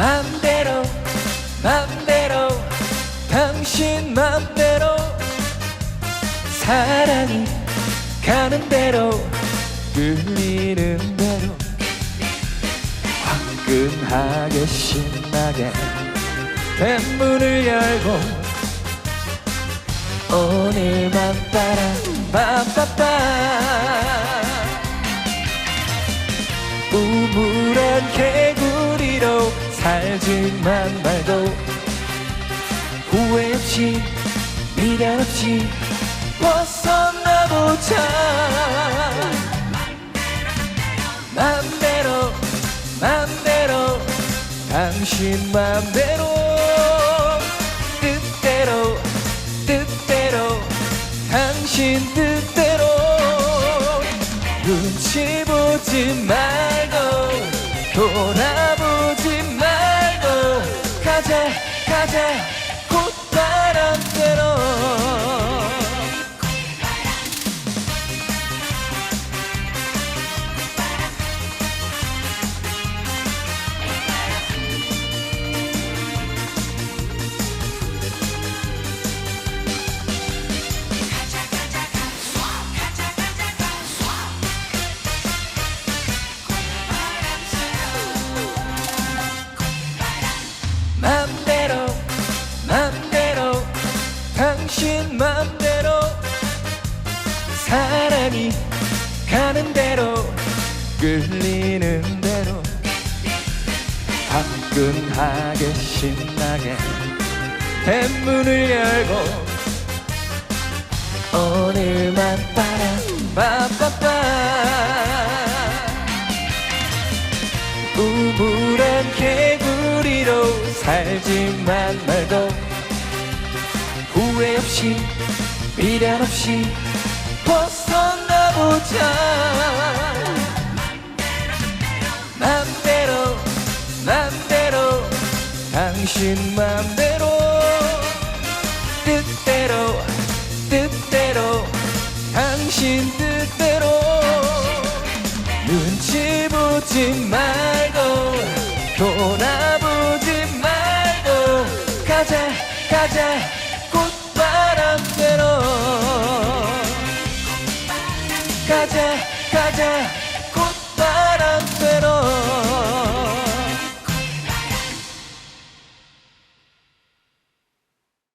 맘대로 맘대로 당신 맘대로. 사랑이 가는 대로 끌리는 대로. 화끈하게 신나게 뱃문을 열고 오늘만 따라 빠빠빠 우물한 개구리로 살지만 말고 후회 없이 미련 없이 벗어나보자. 맘대로 맘대로 당신 맘대로 뜻대로 뜻대로 당신 뜻대로. 눈치 보지 말고 말고 가자 가자 사랑이 가는 대로 끌리는 대로. 화끈하게 신나게 뱃문을 열고 오늘만 따라 빠빠빠. 우물한 개구리로 살지만 말고 후회 없이 미련 없이 벗어나보자. 맘대로 맘대로 당신 맘대로. 뜻대로 뜻대로 당신 뜻대로. 눈치 보지 말고 돌아보지 말고. 가자 가자 가자 가자